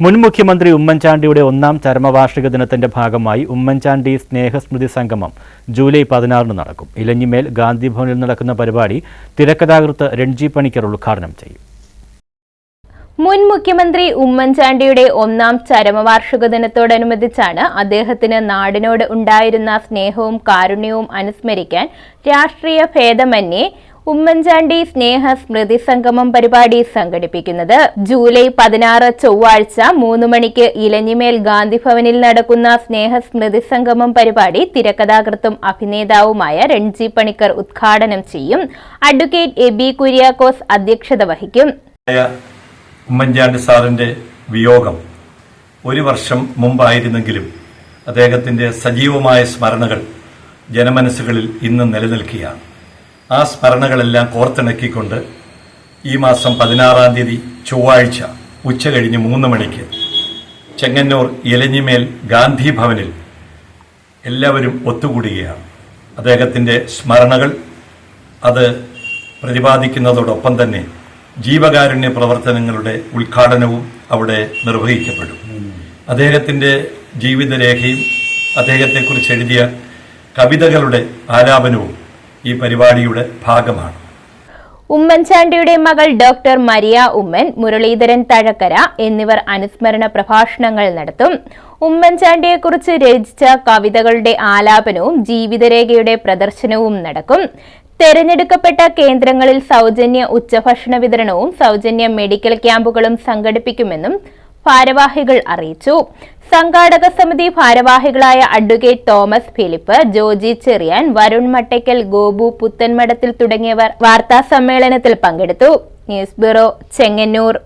മുൻ മുഖ്യമന്ത്രി ഉമ്മൻചാണ്ടിയുടെ ഒന്നാം ചരമവാർഷിക ദിനത്തിന്റെ ഭാഗമായി ഉമ്മൻചാണ്ടി സ്നേഹസ്മൃതി സംഗമം ജൂലൈ പതിനാറിന് നടക്കും. ഇലഞ്ഞിമേൽ ഗാന്ധിഭവനിൽ നടക്കുന്ന പരിപാടി തിരക്കഥാകൃത്ത് രൺജി പണിക്കർ ഉദ്ഘാടനം ചെയ്യും. മുൻ മുഖ്യമന്ത്രി ഉമ്മൻചാണ്ടിയുടെ ഒന്നാം ചരമവാർഷിക ദിനത്തോടനുബന്ധിച്ചാണ് അദ്ദേഹത്തിന് നാടിനോട് ഉണ്ടായിരുന്ന സ്നേഹവും കാരുണ്യവും അനുസ്മരിക്കാൻ രാഷ്ട്രീയ ഭേദമന്യേ ഉമ്മൻചാണ്ടി സ്നേഹ സ്മൃതി സംഗമം പരിപാടി സംഘടിപ്പിക്കുന്നത് ജൂലൈ പതിനാറ് ചൊവ്വാഴ്ച മൂന്ന് മണിക്ക് ഇലഞ്ഞിമേൽ ഗാന്ധിഭവനിൽ നടക്കുന്ന സ്നേഹ സ്മൃതി സംഗമം പരിപാടി തിരക്കഥാകൃത്തും അഭിനേതാവുമായ രൺജി പണിക്കർ ഉദ്ഘാടനം ചെയ്യും. അഡ്വക്കേറ്റ് എ ബി കുര്യാക്കോസ് അധ്യക്ഷത വഹിക്കും. ഉമ്മൻചാണ്ടി സാറിന്റെ വിയോഗം ഒരു വർഷം മുമ്പായിരുന്നെങ്കിലും അദ്ദേഹത്തിന്റെ സജീവമായ സ്മരണകൾ ജനമനസ്സുകളിൽ ഇന്ന് നിലനിൽക്കുകയാണ്. ആ സ്മരണകളെല്ലാം കോർത്തിണക്കിക്കൊണ്ട് ഈ മാസം പതിനാറാം തീയതി ചൊവ്വാഴ്ച ഉച്ച കഴിഞ്ഞ് മൂന്ന് മണിക്ക് ചെങ്ങന്നൂർ ഇലഞ്ഞിമേൽ ഗാന്ധി ഭവനിൽ എല്ലാവരും ഒത്തുകൂടുകയാണ്. അദ്ദേഹത്തിന്റെ സ്മരണകൾ അത് പ്രതിപാദിക്കുന്നതോടൊപ്പം തന്നെ ജീവകാരുണ്യ പ്രവർത്തനങ്ങളുടെ ഉദ്ഘാടനവും അവിടെ നിർവഹിക്കപ്പെടും. അദ്ദേഹത്തിന്റെ ജീവിതരേഖയും അദ്ദേഹത്തെക്കുറിച്ച് എഴുതിയ കവിതകളുടെ ആലാപനവും ഈ പരിപാടിയുടെ ഭാഗമാണ്. ഉമ്മൻചാണ്ടിയുടെ മകൾ ഡോക്ടർ മരിയ ഉമ്മൻ മുരളീധരൻ തഴക്കര എന്നിവർ അനുസ്മരണ പ്രഭാഷണങ്ങൾ നടത്തും. ഉമ്മൻചാണ്ടിയെക്കുറിച്ച് രചിച്ച കവിതകളുടെ ആലാപനവും ജീവിതരേഖയുടെ പ്രദർശനവും നടക്കും. തെരഞ്ഞെടുക്കപ്പെട്ട കേന്ദ്രങ്ങളിൽ സൗജന്യ ഉച്ചഭക്ഷണ വിതരണവും സൗജന്യ മെഡിക്കൽ ക്യാമ്പുകളും സംഘടിപ്പിക്കുമെന്നും ഭാരവാഹികൾ അറിയിച്ചു. സംഘാടക സമിതി ഭാരവാഹികളായ അഡ്വക്കേറ്റ് തോമസ് ഫിലിപ്പ് ജോജി ചെറിയാൻ വരുൺ മട്ടയ്ക്കൽ ഗോപു പുത്തൻമഠത്തിൽ തുടങ്ങിയവർ വാർത്താ സമ്മേളനത്തിൽ പങ്കെടുത്തു. News bureau Chengannur.